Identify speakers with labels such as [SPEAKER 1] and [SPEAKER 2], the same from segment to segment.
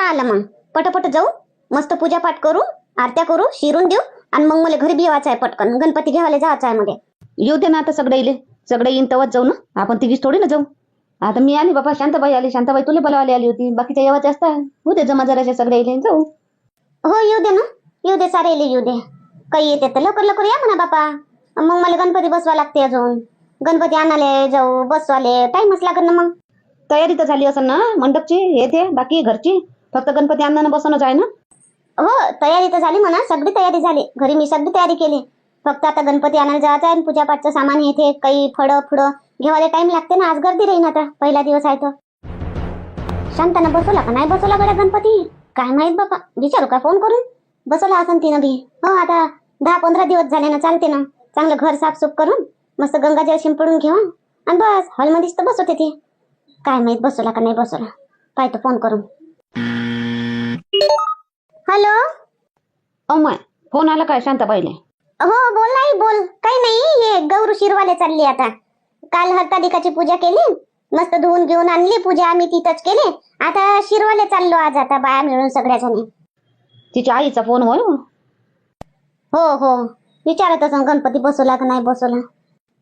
[SPEAKER 1] आला मग. पटपट जाऊ मस्त पूजा पाठ करू आरत्या करू शिरून देऊ आणि मग मला घरी बिवायचं आहे पटकन. गणपती घ्यायला जायचं आहे मध्ये
[SPEAKER 2] येऊ दे ना आता सगळे इले. सगळे येईन तेव्हाच जाऊ ना. आपण तिघीच थोडी ना जाऊ. आता मी आली बाबा शांताबाई आली. शांताबाई तुला बोलावली आली होती. बाकीच्या येवाच्या असतात होऊ दे जमा जराशे सगळे इले. जाऊ.
[SPEAKER 1] हो येऊ दे ना. येऊ दे सारे इले येऊ दे. काही येते तर लवकर लवकर या म्हणा बापा. मग मला गणपती बसवा लागते अजून. गणपती आणाले जाऊ बसवाले. टाइमच लागत ना मग.
[SPEAKER 2] तयारी तर झाली असं ना मंडपची हे ते बाकी घरची. फक्त गणपती आणणं बसवणं आहे ना?
[SPEAKER 1] हो तयारी तर झाली म्हणा सगळी तयारी झाली. घरी मी सगळी तयारी केली. फक्त आता गणपती आणायला जायचं आहे आणि पूजापाठचं सामान येते काही फळं फुडं घेवायला टाइम लागते ना आज गर्दी राहील आता. पहिला दिवस आहे तर शांतानं बसवला का? नाही बसवला गड्या गणपती? काय माहीत बाबा विचारू का फोन करून? बसवला असं तिनं बी. हो आता दहा पंधरा दिवस झाले ना चालते ना. चांगलं घर साफसूफ करून मस्त गंगाजल शिंपडून घेऊन आणि बस हॉलमध्येच तर बसवते ते. काय माहीत बसवला का नाही बसवला. पाहतो फोन करून. हॅलो?
[SPEAKER 2] अमाय फोन आला काय शांताबाईले?
[SPEAKER 1] हो बोल नाही बोल. काही नाही हे गौरू शिरवाले चालली आता. काल हरतालिकाची पूजा केली. मस्त धुवून घेऊन आणली पूजा आम्ही तिथंच केली. आता शिरवाले चाललो आज आता बाया मिळून सगळ्या जणी
[SPEAKER 2] तिच्या आईचा फोन होय? हो.
[SPEAKER 1] हो. हो विचारत असं गणपती बसवला का नाही बसवला?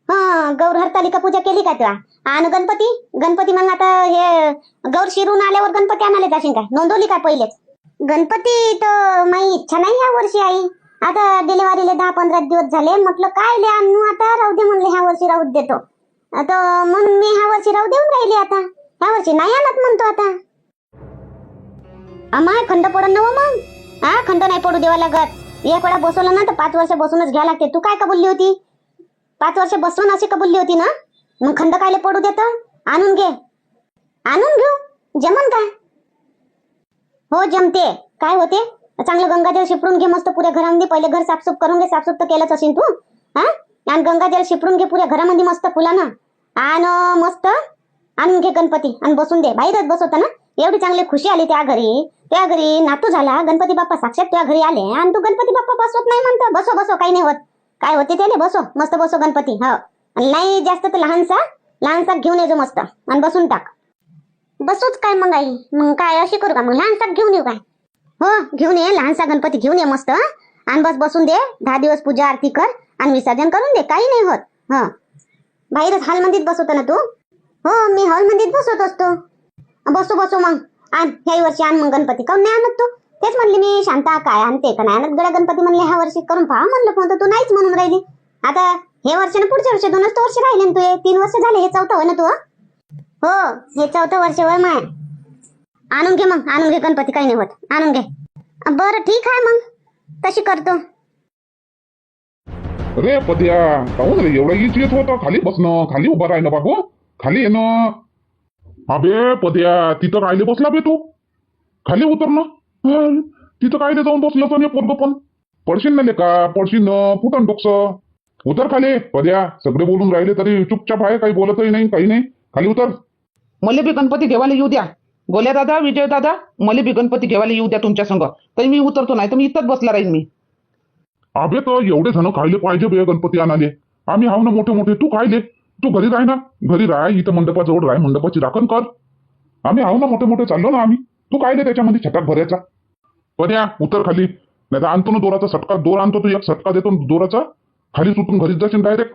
[SPEAKER 1] हा गौर हरतालिका पूजा केली का तुला आणि गणपती? गणपती मग आता हे गौर शिरून आल्यावर गणपती आणायला जाशील काय? नोंदवली काय पहिलेच? गणपती तर माझी इच्छा नाही ह्या वर्षी आई. आता डिलिव्हरीला दहा पंधरा दिवस झाले. म्हटलं काय ले आणू आता? राहू दे म्हणले ह्या वर्षी राहू देतो. आता म्हणून मी ह्या वर्षी राहू देऊन राहिली आता. ह्या वर्षी नाही आणत म्हणतो आता. अमाय खंड पडन ना मग? हा खंड नाही पडू देवा लागत एक वेळा बसवलं ना तर पाच वर्ष बसूनच घ्या लागते. तू काय कबुलली होती? पाच वर्ष बसवून अशी कबुलली होती ना? मग खंड कायले पडू देत? आणून घे. आणून घेऊ? जमन का? हो जमते. काय होते? चांगलं गंगाजल शिपडून घे मस्त पुऱ्या घरामध्ये. पहिले घर साफसूफ करून घे साफसूफ तर केलंच असेल तू. हा? आणि गंगाजल शिपडून घे पुऱ्या घरामध्ये मस्त फुलानं. आणि मस्त. आणून घे गणपती आणि बसून दे. बाहेरच बसवता ना एवढी चांगली खुशी आली त्या घरी. त्या घरी नातू झाला. गणपती बाप्पा साक्षात त्या घरी आले. आणि तू गणपती बाप्पा बसवत नाही म्हणतो. बसो बसो काही नाही होत. काय होते त्याने बसो मस्त बसो गणपती. हो. नाही जास्त तर लहानसा लहानसा घेऊन येजो मस्त. आणि बसून टाक. बसूच काय मग आई? मग काय अशी करू का? मग लहानसा घेऊन येऊ काय? हो घेऊन ये. लहानसा गणपती घेऊन ये मस्त. आणि बस बसून दे. दहा दिवस पूजा आरती कर आणि विसर्जन करून दे. काही नाही होत. हा. बाहेरच हॉलमध्येच बसवतो ना तू? हो मी हॉलमध्येच बसवत असतो. बसू बसू मग. आण ह्या वर्षी आण मग गणपती. काऊन नाही आणत तू? तेच म्हणली मी शांता काय आणते का नाही आणत? गड्या गणपती म्हणले ह्या वर्षी करून पहा. म्हणलं पण तू नाहीच म्हणून राहिली. आता हे वर्ष ना पुढच्या वर्षी दोनच वर्ष राहिले ना तू तीन वर्ष झाले हे चौथं होय ना तू हो हे चौथं वर्ष वय माय. आणून घे मग आणून घे गणपती काही नाही होत. आणून घे. बरं ठीक आहे मग. तशी करतो.
[SPEAKER 3] अरे पद्या काहून रे? एवढा इच येत होता. खाली बसणं खाली उभा राहिलं बाबू. खाली येणं. अबे पद्या तिथं राहिले बसला बे तू. खाली उतर ना तिथं काय जाऊन बसलं तर पोरग पण. पडशील ना लेका पडशील ना. फुटन डोकस. उतर खाली पद्या. सगळे बोलून राहिले तरी चुपचाप आहे काही बोलतही नाही काही नाही. खाली उतर.
[SPEAKER 2] मले बी गणपती घेवायला येऊ द्या. गोल्या दादा विजय दादा मले बी गणपती घेवायला येऊ द्या तुमच्या संग. तरी मी उतरतो नाही तर मी इथंच बसला राहील मी.
[SPEAKER 3] अबे तर एवढे जण खायले पाहिजे बे गणपती आणाले आम्ही हाव ना मोठे मोठे तू खायले. तू घरी राह ना. घरी राह इथं मंडपाजवळ राह मंडपाची राखण कर. आम्ही हाव ना मोठे मोठे चाललो ना आम्ही. तू कायले त्याच्यामध्ये छटाक भरायचा. पण या उतर खाली. नाही तर आणतो ना दोराचा सटका. दोर आणतो तू एक सटका देतो ना दोराचा. खाली सुटून घरीच जाशील डायरेक्ट.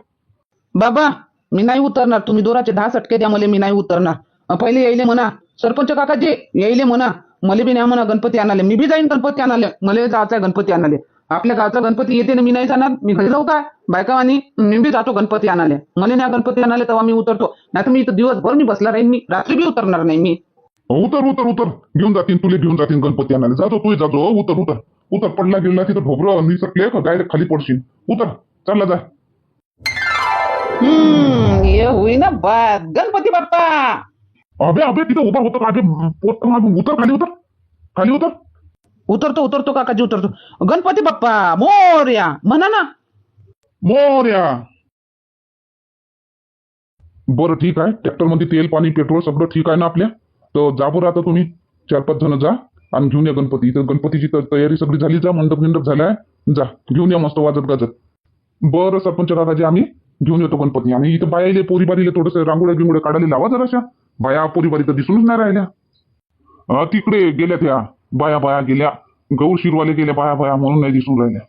[SPEAKER 2] बाबा मी नाही उतरणार. तुम्ही दोराचे दहा सटके द्या मला मी नाही उतरणार. पहिले यायले म्हणा सरपंच काकाजी यायले म्हणा मला बी नाही म्हणा गणपती आणाले. मी बी जाईन गणपती आणाले. मला जायचं गणपती आणाले. आपल्या गावचा गणपती येते ना मी नाही जाणार मी घरी जाऊ काय बायका आणि मी बी जातो गणपती आणाले. मला नाही गणपती आणाले तेव्हा मी उतरतो. नाही तर मी इथं दिवसभर मी बसला राहीन मी रात्री बी उतरणार नाही मी.
[SPEAKER 3] उतर उतर उतर. घेऊन जातील तुले घेऊन जातील गणपती आणायला जातो तू जातो उतर उतर. उतर पडला गेला तिथं ढोबरं निसटले का डायरेक्ट खाली पडशील. उतर. चालला जा.
[SPEAKER 2] हम्म ये होईना बात. गणपती बाप्पा!
[SPEAKER 3] अबे अबे तिथं उभा होतो अबे पोट मागून उतर खाली उतर खाली उतर.
[SPEAKER 2] उतरतो उतरतो काकाजी उतरतो. गणपती बाप्पा मोर्या म्हणा ना.
[SPEAKER 3] मोर्या. बरं ठीक आहे. ट्रॅक्टरमध्ये तेल पाणी पेट्रोल सगळं ठीक आहे ना आपल्या? तर जा बरं आता तुम्ही. चार पाच जण जा आणि घेऊन या गणपती. इथं गणपतीची तर तयारी सगळी झाली. जा मंडप मंडप झालाय जा घेऊन या मस्त वाजत गाजत. बरं सरपंच काकाजी आम्ही घेऊन येतो गणपती. आणि इथं बायाले पोरी बारीले थोडस रांगोळ्या गिंगोळ्या काढायला लावा जराशा. बाया पोरी बारी तर दिसूनच नाही राहिल्या. तिकडे गेल्या त्या बाया बाया गेल्या. गौर शिरवाले गेल्या बाया बाया म्हणून नाही दिसून राहिल्या.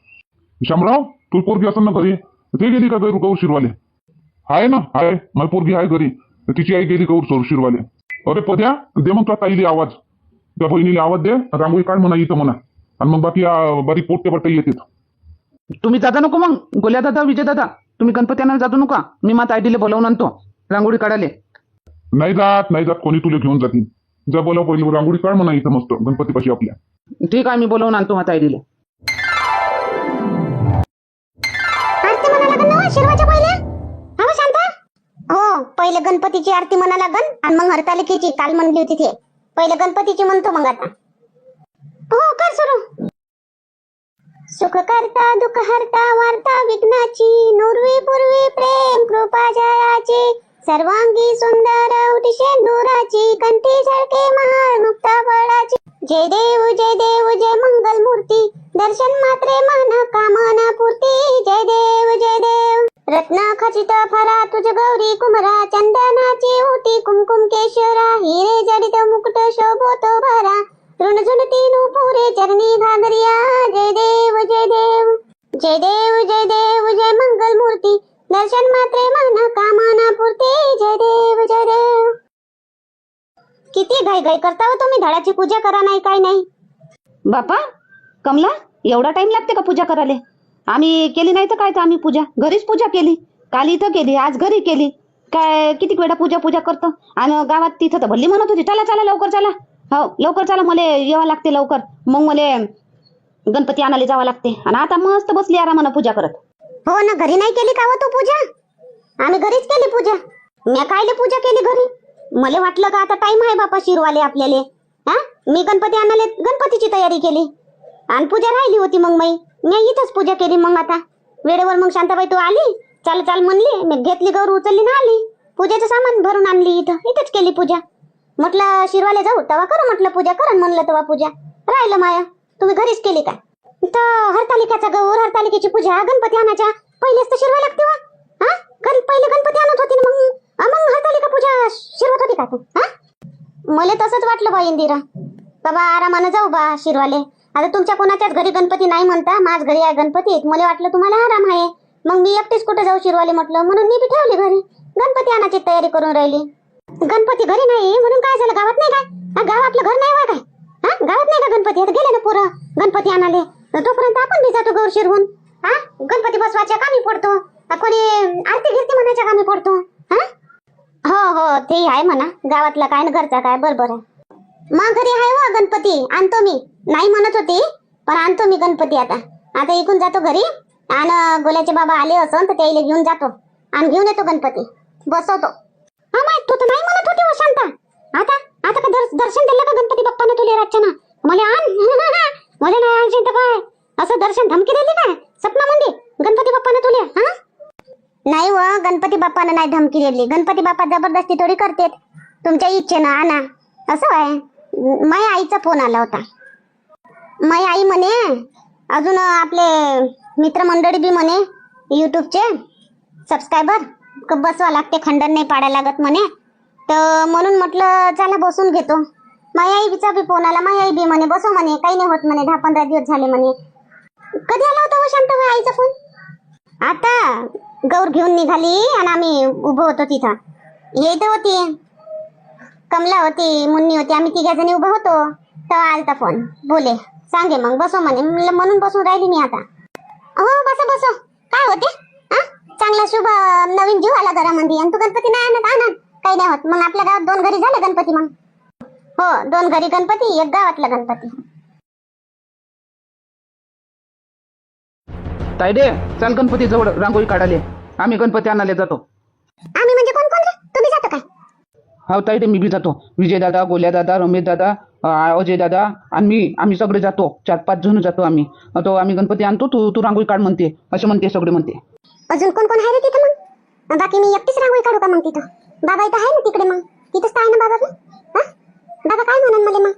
[SPEAKER 3] शामराव तू पोरगी असं ना घरी? ते गेली का गौर गौर शिरवाले? आहे ना आहे. माझी पोरगी आहे घरी. तिची आई गेली गौर सोर शिरवाले. अरे पद्या दे मग तुला ताईली आवाज. त्या बहिणीला आवाज दे. रांगोळी काढ म्हणा इथं म्हणा. आणि मग बाकी अं, बारीक पोट्टे पट्टे येते
[SPEAKER 2] तुम्ही जाता नको मग. गोल्या दादा विजय दादा. तुम्ही गणपत्यांना जातो नका. मी मात आयडीला बोलावून आणतो. रांगोळी काढायला.
[SPEAKER 3] नाही जात नाही जात कोणी तुला घेऊन जातील जा बोला पहिली रांगोळी काढ म्हणा इथं मस्त. गणपतीपाशी आपल्या.
[SPEAKER 2] ठीक आहे मी बोलावून आणतो माता आयडीला
[SPEAKER 1] आरती म्हणा लागन ना शिरवाच्या पहिले? हा हो, शांता? हो पहिले गणपतीची आरती म्हणा लागन आणि मग हरतालिकेची काल म्हणली होती ते. पहिले गणपतीची म्हणतो मग आता. हो कर सुरू. सुख करता दुःख हरता वार्ता विघ्नाची नुरवी पूर्वी प्रेम कृपा जयाची. सर्वांगी सुंदर उठशे शेंदुराची कंठी झळके महाळ मुक्ता फळाची जय देव जय देव जय मंगल मूर्ती दर्शन मात्रे मन कामना पूर्ती. जय देव जय देव. रत्न खचित फरा तुझ गौरी कुमरा चंदनाची ओटी. कुमकुम केशरा हिरे जडित मुकुट शोभतो भरा. तीन पुरे चरणी घागरिया जय देव जय देव. जय देव जय देव जय मंगल मूर्ती दर्शन मात्रे मन कामना पुरते जय देव जय देव. किती घाई घाई करता हो तुम्ही धडाची पूजा करा नाही काय नाही.
[SPEAKER 4] बापा कमला एवढा टाइम लागते का पूजा करायला? आम्ही केली नाही तर काय तर आम्ही पूजा? घरीच पूजा केली? काल इथं केली आज घरी केली? काय किती वेळा पूजा पूजा करतो? आणि गावात तिथं तर भल्ली म्हणत होती चला चला लवकर चला. हो लवकर चला मला यावं लागते लवकर. मग मला गणपती आणायला जावं लागते. आणि आता मस्त बसली आरामानं पूजा करत.
[SPEAKER 1] हो ना घरी नाही केली का तू पूजा? आम्ही घरीच केली पूजा. मी कायले पूजा केली घरी? मला वाटलं का आता टाइम आहे बापा शिरवाले आपल्याला. हा? मी गणपती आणाले गणपतीची तयारी केली. आणि पूजा राहिली होती मग मी मी इथंच पूजा केली मग आता. वेळेवर मग शांताबाई तू आली. चाल चाल म्हणली. मी घेतली गौर उचलली ना आली. पूजेचं सामान भरून आणली इथं. इथंच केली पूजा. म्हटलं शिरवाले जाऊ. तेव्हा करू म्हटलं पूजा. करा म्हणलं तेव्हा पूजा. राहिलं माया. तुम्ही घरीच केली का? तर हरतालिकाचा गौर हरतालिकेची पूजा गणपती आणायच्या. पहिलेच तर शिरवा लागते वा हा? घरी पहिले गणपती आणत होती ना मग? मग हरतालिका पूजा शिरवत होती का तू? हा? मला तसंच वाटलं बा इंदिरा. बाबा आरामानं जाऊ बा शिरवाले. आता तुमच्या कोणाच्याच घरी गणपती नाही म्हणता माझ घरी आहे गणपती मला वाटलं तुम्हाला आराम आहे. मग मी एकटीच कुठे जाऊ शिरवाले म्हटलं. म्हणून मी बी ठेवली घरी. गणपती आणायची तयारी करून राहिली. गणपती घरी नाही म्हणून काय झालं? गावात नाही काय? गावातलं गाव आपलं घर नाही वा काय? हा? गावात नाही का गणपती? आता गेले ना पोरं. गणपती आणाले. तोपर्यंत आपण बी जातो गौर शिरवून. हा? गणपती बसवायच्या कामी पडतो. कोणी आरती गिरती म्हणायच्या कामी पडतो. हा? हो हो ते आहे म्हणा. गावातला काय ना घरचा काय बरोबर आहे. मग घरी आहे व गणपती. आणतो मी. नाही म्हणत होती पण आणतो मी गणपती आता. आता इकून जातो घरी. आणि गोल्याचे बाबा आले असं तर त्याला घेऊन जातो. आणि घेऊन येतो गणपती. बसवतो. हा माय तू तर नाही म्हणत होती हो शांता. आता आता का दर्शन दिलं का गणपती बाप्पाने तुले रचना ना मला आण. मला नाही आणशील तर काय? असं दर्शन धमकी दिली काय? सपनामध्ये गणपती बाप्पाने तुले हा? नाही व गणपती बाप्पानं नाही धमकी दिली. गणपती बाप्पा जबरदस्ती थोडी करते तुमच्या इच्छेनं आणा. असं आहे. माझ्या आईचा फोन आला होता. माझी आई म्हणे अजून आपले मित्रमंडळी बी म्हणे युट्यूबचे सबस्क्रायबर बसवा लागते खंडन नाही पाडायला लागत म्हणे. तर म्हणून म्हटलं चला बसून घेतो. माझ्या आईचा बी फोन आला माझ्या आई बी म्हणे बसो म्हणे काही नाही होत म्हणे दहा पंधरा दिवस झाले म्हणे. कधी आला होता हो शांत आईचा फोन आता गौर घेऊन निघाली आणि आम्ही उभं होतो तिथं. येत तर होती. कमला होती मुन्नी होती आम्ही तिघ्या जणी उभं होतो. तेव्हा आलता फोन बोले सांगे मग बसो म्हणे. म्हणून बसून राहिली मी आता. हो बसा बसो. काय होते? हा चांगला शुभ नवीन जीव आला घरामध्ये आणि तू गणपती नाही आणत? आणत काही नाही होत. मग आपल्या गावात दोन घरी झाले गणपती मग. हो दोन घरी गणपती एक गावातला गणपती.
[SPEAKER 2] तायडे चल गणपती जवळ रांगोळी काढाले आम्ही गणपती आणायला जातो.
[SPEAKER 1] आम्ही म्हणजे कोण कोण रे? तुम्ही जातो काय?
[SPEAKER 2] हो तायडे मी बी जातो. विजय दादा गोल्या दादा रमेश दादा अं, अजय दादा आणि मी आम्ही सगळे जातो. चार पाच जण जातो आम्ही. तो आम्ही गणपती आणतो तू तू रांगोळी काढ म्हणते. असे म्हणते सगळे म्हणते.
[SPEAKER 1] अजून कोण कोण आहे रे तिथं मग? बाकी मी एकटीच रांगोळी काढू का मग तिथं? बाबा इथं आहे ना तिकडे मग? तिथंच तर आहे ना बाबा बी हा बाबा काय म्हणून मला मग?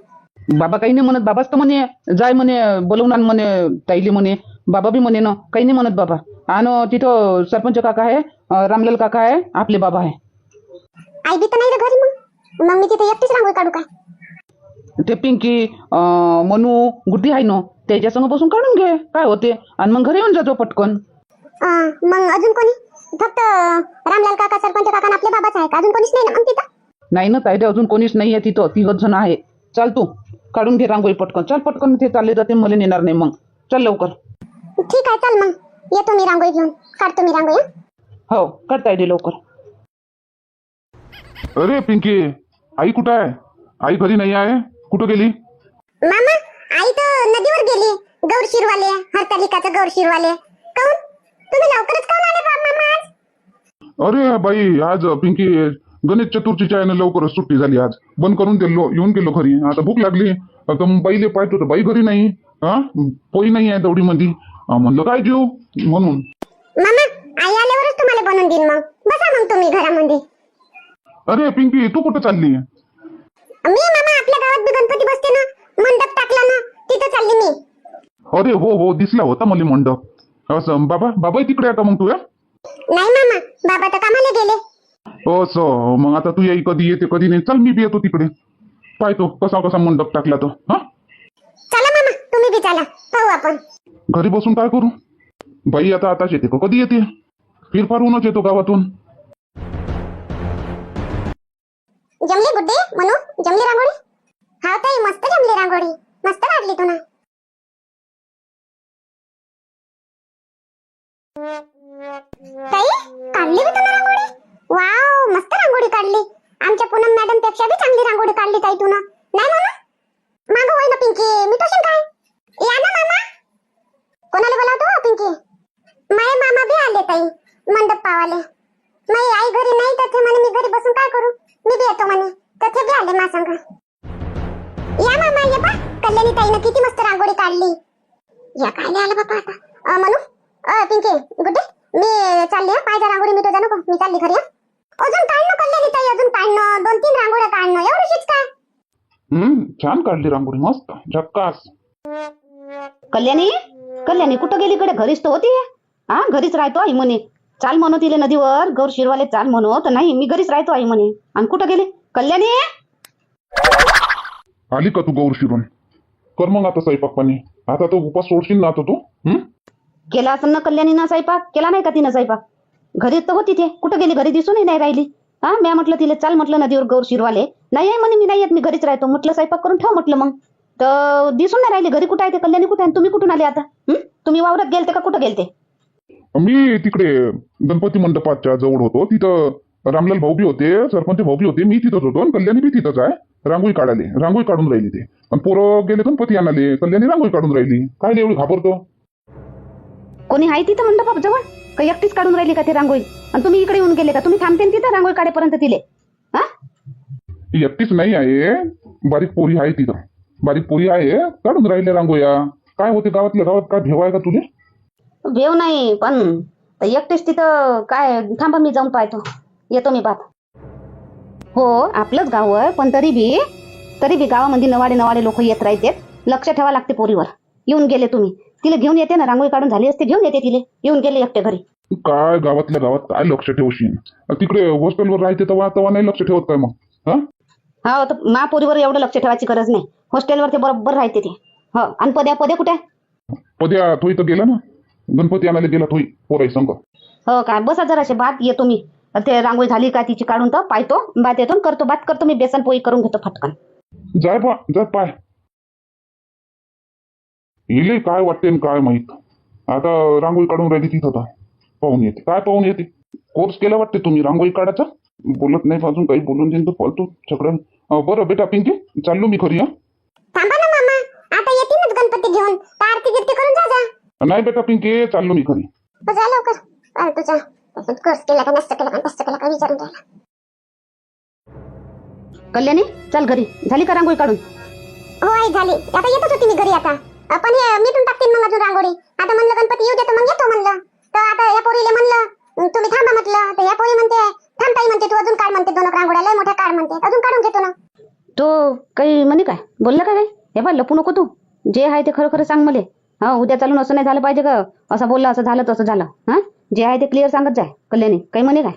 [SPEAKER 2] बाबा काही नाही म्हणत बाबाच तर म्हणे जाय म्हणे बोलवून आण म्हणे ताईले म्हणे. बाबा बी म्हणे ना काही नाही म्हणत बाबा. आणि तिथं सरपंच काका आहे अं, रामलाल काका आहे आपले बाबा आहे.
[SPEAKER 1] आई बी तर नाही रे घरी मग. मग मी तिथे एकटीच रांगोळी काढू काय?
[SPEAKER 2] ते पिंकी अं, मनू गुड्डी आहे ना त्याच्या संग बसून काढून घे काय होते? आणि मग घरी येऊन जातो पटकन.
[SPEAKER 1] अं, मग अजून कोणी? फक्त रामलाल काका सरपंच काका आणि आपले बाबाच आहे का? अजून कोणीच नाही ना मग तिथं?
[SPEAKER 2] नाही ना तायडे अजून कोणीच नाही आहे तिथं. तिघच जण आहे. चाल तू. काढून घे रांगोळी पटकन. चल पटकन ते चालले जाते. मला नेणार नाही मग. चल लवकर.
[SPEAKER 1] ठीक आहे चल मग. येतो मी रांगोळी घेऊन. काढतो मी रांगोळी हं?
[SPEAKER 2] हो काढ तायडे लवकर.
[SPEAKER 3] अरे पिंकी आई कुठं आहे? आई घरी नाही आहे? कुठं गेली?
[SPEAKER 1] मामा आई तर नदीवर गेली. गौर शिरवाले हरतालिकाचं गौर शिरवाले. काऊन? तुम्ही लवकरच काऊन आले बा मामा आज?
[SPEAKER 3] अरे बाई आज पिंकी गणेश चतुर्थीच्या आहे ना लवकरच सुट्टी झाली आज. बंद करून दिलो येऊन गेलो घरी. आता भूक लागली. आता मग बाईले पाहतो तर बाई घरी नाही. हा? पोई नाही आहे तेवढी मध्ये म्हणलं काय जेऊ म्हणून.
[SPEAKER 1] मामा आई आल्यावरच तुम्हाला बनवून देईन मग. बसा मग तुम्ही घरामध्ये.
[SPEAKER 3] अरे पिंकी तू कुठं चालली?
[SPEAKER 1] मी मामा आपल्या गावात बी गणपती बसते ना. मंडप टाकला ना तिथं चालली मी.
[SPEAKER 3] अरे हो हो दिसला होता मला मंडप. असं बाबा बाबाही तिकडे का मग तू या
[SPEAKER 1] नाही मामा बाबा तर कामाला गेले.
[SPEAKER 3] असं. मग आता तू येई कधी येते कधी नाही. चल मी बी येतो तिकडे. पाहतो कसा कसा मंडप टाकला तो. हा?
[SPEAKER 1] चला मामा तुम्ही बी चला. पाहू आपण.
[SPEAKER 3] घरी बसून काय करू? बाई आता आताच येते का? कधी येते? फिरफार होऊनच येतो गावातून.
[SPEAKER 1] जमली गुड्डे म्हणू जमली रांगोळी? हा ताई मस्त जमली रांगोळी. मस्त काढली तू ना. ताई काढली बी तुला रांगोळी? वाव मस्त रांगोळी काढली. आमच्या पूनम मॅडमपेक्षा बी चांगली रांगोळी काढली ताई तू नाही मामा? मागो होय ना पिंकी. मी तोशीन काय या ना मामा. कोणाला बोलावतो पिंकी? माय मामा बी आले ताई मंडप पावाले माई आई घरी नाही तर ते म्हणे मी घरी बसून काय करू? मी बी येतो म्हणे. तर ते बी आले मा संग. या मामा ये पा कल्याणी ताईनं किती मस्त रांगोळी काढली. या काय नाही आलं बापा आता? अ, मनू? अ, पिंकी गुड्डे मी चालली हं. पाय रांगोळी मी तुझ्या नको. मी चालली घरी हा. अजून काढणं कल्याणी ताई अजून काढणं दोन तीन रांगोळ्या काढणं एवढीच काय?
[SPEAKER 3] हम्म छान काढली रांगोळी मस्त झक्कास.
[SPEAKER 4] कल्याणी कल्याणी कुठं गेली कडे घरीच तर होती. हा घरीच राहतो आई म्हणे. चाल म्हणू तिले नदीवर गौर शिरवाले चाल म्हणू तर नाही मी घरीच राहतो आई म्हणे. आणि कुठं गेली? कल्याणी?
[SPEAKER 3] आली का तू गौर शिरून? कर मग आता स्वयंपाक पाणी आता तो उपास सोडशील ना आता तू? हम्म?
[SPEAKER 4] केला असं ना कल्याणीनं स्वयंपाक? केला नाही का तिनं स्वयंपाक? घरी तर होती ते. कुठं गेली? घरी दिसूनही नाही राहिली. हा? मी म्हटलं तिला चाल म्हटलं नदीवर गौर शिरवाले. नाही आहे म्हणे मी नाही येत. मी घरीच राहतो. म्हटलं स्वयंपाक करून ठेव म्हटलं मग. तर दिसून नाही राहिली. घरी कुठं आहे ते? कल्याणी कुठे आहे? तुम्ही कुठून आले आता? हं? तुम्ही वावरात गेलते का? कुठं गेलते?
[SPEAKER 3] मी तिकडे गणपती मंडपाच्या जवळ होतो. तिथं रामलाल भाऊ बी होते सरपंच भाऊ बी होते. मी तिथंच होतो आणि कल्याणी बी तिथंच आहे. रांगोळी काढाले रांगोळी काढून राहिली ते. आणि पोरं गेले गणपती आणाले कल्याणी रांगोळी काढून राहिली. काय नाही एवढी घाबरतो?
[SPEAKER 4] कोणी आहे तिथं मंडपात जवळ का एकटीच काढून राहिली का ते रांगोळी? आणि तुम्ही इकडे येऊन गेले का? तुम्ही थांबते ना तिथं रांगोळी काढेपर्यंत तिले. हा?
[SPEAKER 3] एकटीच नाही आहे. बारीक पोरी आहे तिथं बारीक पोरी आहे. काढून राहिले रांगोळ्या. काय होते? गावातल्या गावात काय भेव आहे का तुझे?
[SPEAKER 4] भेव नाही पण तर एकटेच तिथं काय? थांबा मी जाऊन पाहतो. येतो मी बात हो आपलंच गाव आहे पण तरी बी तरी बी गावामध्ये नवाडे नवाडे लोक येत राहते लक्ष ठेवा लागते पोरीवर. येऊन गेले तुम्ही. तिला घेऊन येते ना रांगोळी काढून झाली असते घेऊन येते तिले. येऊन गेले एकटे घरी.
[SPEAKER 3] काय गावातल्या गावात काय लक्ष ठेवशील? तिकडे हॉस्टेलवर राहते तेव्हा तेव्हा नाही लक्ष ठेवत काय मग? हा?
[SPEAKER 4] हो तर मा पोरीवर एवढं लक्ष ठेवायची गरज नाही. हॉस्टेलवर ते बरोबर राहते ते. हो आणि पद्या पद्या कुठे? आहे?
[SPEAKER 3] पद्या थोई तर गेला ना? गणपती आणायला गेला थोई पोराई संग.
[SPEAKER 4] हो काय? बसा जराशे बात येतो मी ते रांगोळी झाली का तिची काढून तर पाहतो बात येतो आणि करतो बात करतो मी बेसन पोळी करून घेतो फटकन.
[SPEAKER 3] जाय पा जाय पाय. इले काय वाटते न काय माहीत? आता रांगोळी काढून राहिली तिथं आता. पाहून येते. काय पाहून येते? कोर्स केला वाटते तुम्ही रांगोळी काढायचा? बोलत नाही अजून काही बोलून देईन तर फालतू सगळं बरं बेटा पिंकी चाललो मी घरी हा.
[SPEAKER 1] थांबा ना मामा. आता येतीलच गणपती घेऊन. तर आरती गिरती करून जा जा.
[SPEAKER 3] नाही बेटा पिंकी चाललो मी घरी.
[SPEAKER 1] हो, जा लवकर. अरे तुझा कोर्स केला का नसतं केला का नसतं केला का विचारून घ्यायला.
[SPEAKER 4] कल्याणी चल घरी. झाली का रांगोळी काढून?
[SPEAKER 1] हो आई झाली. आता येतच होती मी घरी आता. पण हे मिटून टाकते मग अजून रांगोळी. आता म्हणलं गणपती येऊ देतो मग येतो म्हणलं. तर आता या पोरीले म्हणलं "अं, तुम्ही थांबा म्हटलं. तर या पोरी म्हणते थांब ताई म्हणते तू अजून काढ म्हणते दोन रांगोळ्या लय मोठ्या काढ म्हणते. अजून काढून घेतो ना.
[SPEAKER 4] तो काही म्हणे काय? बोलला का काही? हे बा लपू नको तू. जे आहे ते खरं खरं सांग मले. हा उद्या चालून असं नाही झालं पाहिजे का असं बोललं असं झालं तसं झालं. हा? जे आहे ते क्लिअर सांगत जाय कल्याणी. काही म्हणे काय?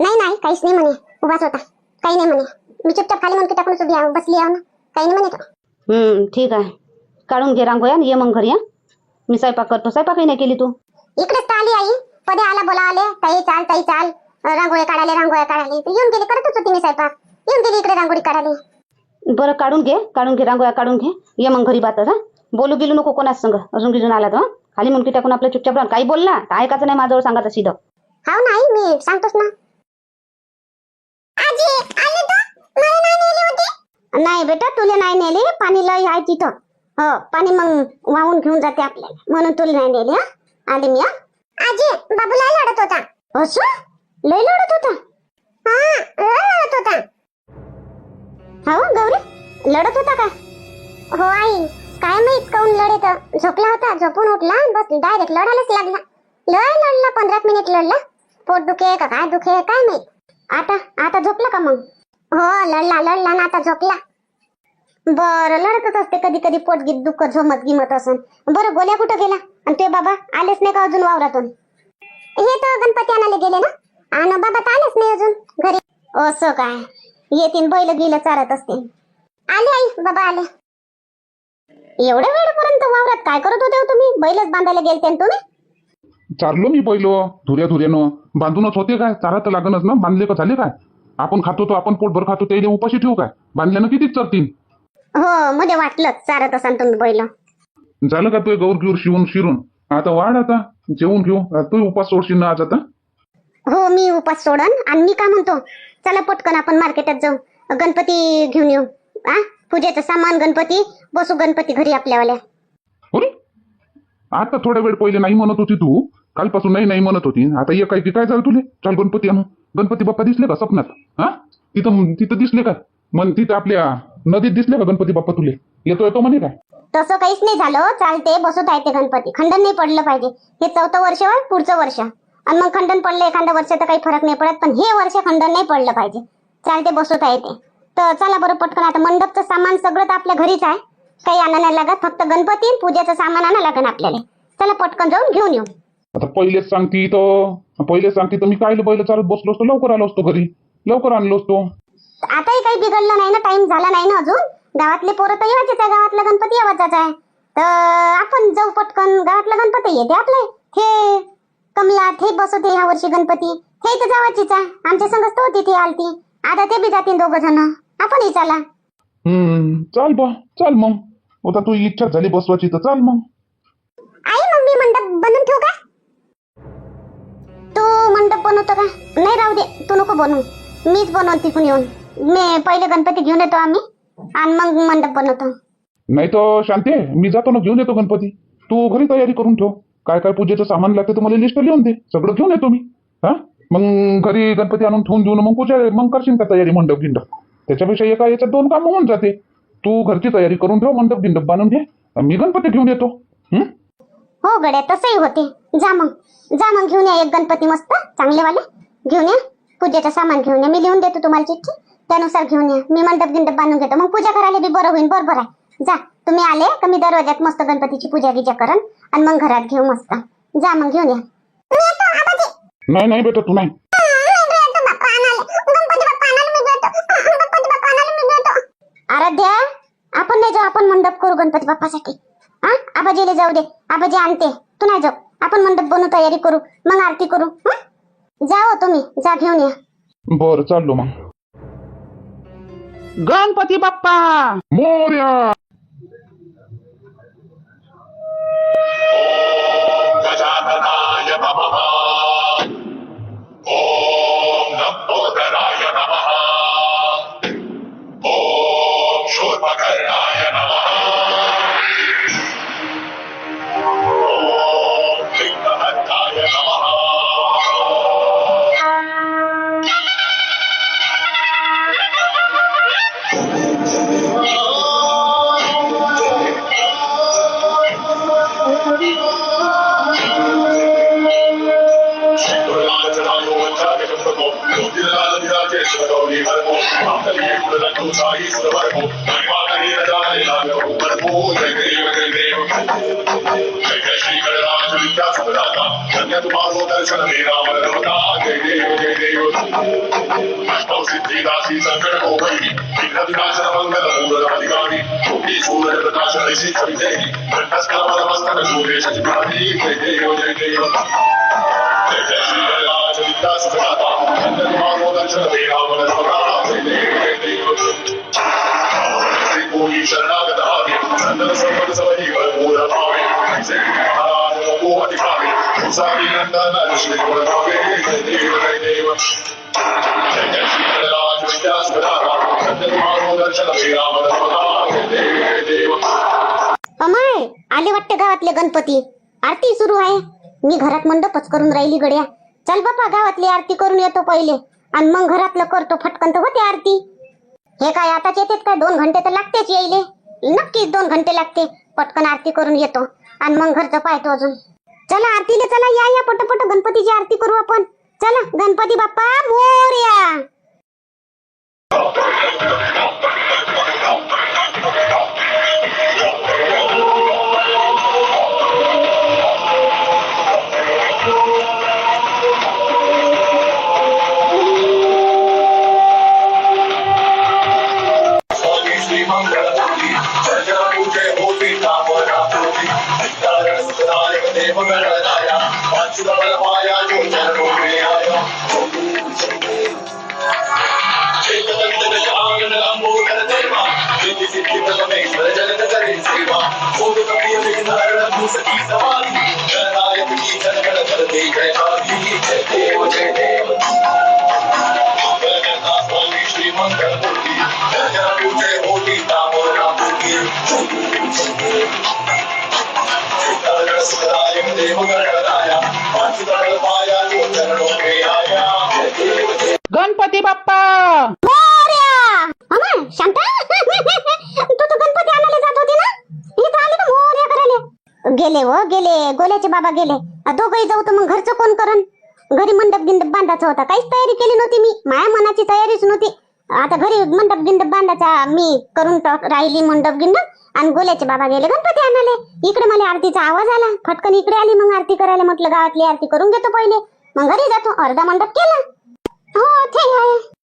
[SPEAKER 1] नाही नाही काहीच नाही म्हणे. उभाच होता. काही नाही म्हणे. मी चुपचाप खाली म्हणून टाकून उभी बसली आहे ना. काही नाही म्हणे
[SPEAKER 4] हम्म ठीक आहे. काढून घे रांगोळ्या आणि ये मग घरी हा. मी स्वयंपाक करतो. स्वयंपाकही नाही केली तू?
[SPEAKER 1] इकडेच तर आली आई. पदे आला बोला आले. ताई चाल ताई चाल. रांगोळ्या काढाले रांगोळ्या काढाले तर येऊन गेली करतच होती मी स्वयंपाक. येऊन गेली इकडे रांगोळी काढाले
[SPEAKER 4] बरं काढून घे काढून घे रांगोळ्या काढून घे. ये मग घरी बातच हा. बोलू बिलू नको कोणाच संग. अजून गिजून आला तर खाली मुंडकी टाकून आपल्या चुपचाप राहा काही बोलला? तर ऐकायचं नाही माझ्यावर सांगायचं सीधं.
[SPEAKER 1] हाव नाही मी सांगतोच ना. आजी आले तर नाही नेली होती. नाही बेटा तुला नाही नेली. पाणी लय आहे तिथं. हो पाणी मग वाहून घेऊन जाते आपल्याला. म्हणून तुला नाही नेली हा? आली मी आजी बाबू लय लढत होता. असं? लय लढत होता? हा लय लढत होता. हो गौरी? लढत होता का? हो आई. काय माहीत काऊन लढत झोपला होता झोपून उठला बस डायरेक्ट लढायलाच लागला. लय लढला पंधरा मिनिट लढला पोट दुखे का काय दुखे काय माहीत. आता आता झोपला का मग? हो लढला लढला ना आता झोपला. बरं लढतच असते कधी कधी पोट गीत दुःख झोमत गिमत असून. बरं गोल्या कुठं गेला? आणि ते बाबा आलेच नाही का अजून वावरातून? हे तर गणपती आणायला गेले ना? आणि बाबा तर आलेच नाही अजून घरी. असं काय? येतील बैल गेलं चारत असते आले आई बाबा आले. एवढ्या वेळपर्यंत वावरात काय करत होते हो तुम्ही? बैलच बांधायला गेलते ना तुम्ही?
[SPEAKER 3] चारलो मी पहिलो धुऱ्या धुऱ्यानं. बांधूनच होते काय? चारा तर लागणच ना? बांधले का झाले काय? आपण खातो तो आपण पोटभर खातो त्याला उपाशी ठेवू काय? बांधल्यानं किती चरतील
[SPEAKER 1] हो मध्ये वाटलं चारत असाल तुम्ही बैल.
[SPEAKER 3] झालं का तू गौर घेऊन शिवून शिरून? आता वाढ आता जेवून घेऊ. तू उपास सोडशील ना आज आता?
[SPEAKER 1] हो मी उपास सोडन आणि मी काय म्हणतो चला पटकन आपण मार्केटात जाऊ. गणपती घेऊन येऊ. आ? पूजेचं सामान गणपती बसू गणपती घरी आपल्यावाल्या.
[SPEAKER 3] अरे आता थोडा वेळ पहिले नाही म्हणत होती तू. कालपासून नाही नाही म्हणत होती. आता ये काय की काय झालं तुले? चाल गणपती आणू. गणपती बाप्पा दिसले का स्वप्नात हा? तिथं तिथं दिसले का? मग तिथं आपल्या नदीत दिसले का गणपती बाप्पा तुले? येतो येतो म्हणे काय
[SPEAKER 1] तसं काहीच नाही झालं चालते बसत आहे ते गणपती. खंडन नाही पडलं पाहिजे. हे चौथं वर्ष होय, पुढचं वर्ष. आणि मग खंडन पडलं एखाद्या वर्ष तर काही फरक नाही पडत पण हे वर्ष खंडन नाही पडलं पाहिजे. चालते बसत आहे ते. तर चला बरं पटकन आता मंडपचं सामान सगळं तर आपल्या घरीच आहे. काही आणा नाही लागत फक्त गणपती आणि पूजेचं सामान आणा लागेल आपल्याला. चला पटकन जाऊन घेऊन येऊ.
[SPEAKER 3] आता पहिलेच सांगती तर पहिलेच सांगती तर मी काय बैल चालत बसलो असतो लवकर आलो असतो घरी. लवकर आणलो असतो.
[SPEAKER 1] आताही काही बिघडलं नाही ना टाइम झाला नाही ना अजून? गावातले पोरं तर येवायचे आहे गावातला गणपती येवाचाच आहे. तर आपण जाऊ पटकन गावातला गणपती येते आपले. हे कमला हे बसवते ह्या वर्षी गणपती. हे तर जावाचीच आहे. आमच्या संगच तर होती ती आलती. आता ते बी जातील दोघ जण. आपणही चला.
[SPEAKER 3] हम्म चाल बा चाल मग. आता तू इच्छा झाली बसवायची तर चाल मग.
[SPEAKER 1] आई मग मी मंडप बनवून ठेवू का? तू मंडप बनवतो का? नाही राहू दे तू नको बनवू. मीच बनवून तिकून येऊन. मी पहिले गणपती घेऊन येतो आम्ही. आणि मग मंडप बनवतो.
[SPEAKER 3] नाही तर शांती मी जातो ना घेऊन येतो गणपती. तू घरी तयारी करून ठेव. काय काय पूजेचं सामान लागतं तर मला लिस्ट लिहून दे. सगळं घेऊन येतो मी. हा? मग घरी गणपती आणून ठेवून देऊन मग पूजा मग करशील का तयारी मंडप गिंडप? त्याच्यापेक्षा एका याच्यात दोन कामं होऊन जाते. तू घरची तयारी करून ठेव मंडप गिंडप बांधून घे. मी गणपती घेऊन येतो. हं?
[SPEAKER 1] हो गड्या तसंही होते. जा मग. जा मग घेऊन या एक गणपती मस्त चांगलेवाले. घेऊन या. पूजेचं सामान घेऊन या. मी लिहून देतो तुम्हाला चिठ्ठी. त्यानुसार घेऊन या मी मंडप गिंडप बांधून घेतो मग पूजा करायला बी बरं होईल बरोबर आहे जा तुम्ही आले का मी दरवाज्यात मस्त गणपतीची पूजा गिजा करन आणि मग घरात घेऊ मस्त जा मग घेऊन या
[SPEAKER 3] नाही नाही बेटा तू नाही
[SPEAKER 1] आराध्या आपण नाही जाऊ आपण मंडप करू गणपती बाप्पासाठी हा आबाजीला जाऊ दे आबाजी आणते तू नाही जाऊ आपण मंडप बनवू तयारी करू मग आरती करू हं? जा हो तुम्ही जा घेऊन या
[SPEAKER 3] बरं चाललो मग
[SPEAKER 2] गणपती बाप्पा!
[SPEAKER 3] मोर्या!
[SPEAKER 5] गजाननाय नमः। ॐ नमः। अधिकारी योगी सूर्य प्रकाश ऐसी छवि देगी घटस्कर मस्तक सूर्य शशिभारी जय देव जय देव जय श्री हरिराज विद्या सुखदाता धन्य तुम्हारो दर्शन मेरा मन जय देव जय देव श्री कोई शरणागत आवे को अधिकारे सारी नंदन श्री गुण भावे जय देव जय देव जय जय श्री हरिराज विद्या जय देव जय देव
[SPEAKER 1] आले वाटते गावातले गणपती. आरती सुरू आहे. मी घरात मंडपच करून राहिली गड्या. चल बापा गावातली आरती करून येतो पहिले. आणि मग घरातलं करतो फटकन तर होते आरती. हे काय आताच येतेत काय? दोन घंटे तर लागतेच येईले नक्कीच दोन घंटे लागते. पटकन आरती करून येतो. आणि मग घरचं पाहतो अजून. चला आरतीला चला या या पटपट गणपतीची आरती करू आपण. चला गणपती बाप्पा मोरया. गेले व गेले. गोल्याचे बाबा गेले. दोघही जाऊ तर मग घरचं कोण करण? घरी मंडप गिंडप बांधायचा होता. काहीच तयारी केली नव्हती मी. माया मनाची तयारीच नव्हती. आता घरी मंडप गिंडप बांधायचा मी करून राहिली मंडप गिंडप आणि गोल्याचे बाबा गेले. गणपती आणाले इकडे मला आरतीचा आवाज आला. फटकन इकडे आली मग आरती करायला. म्हटलं गावातली आरती करून घेतो पहिले. मग घरी जातो. अर्धा मंडप केला. हो ठीक आहे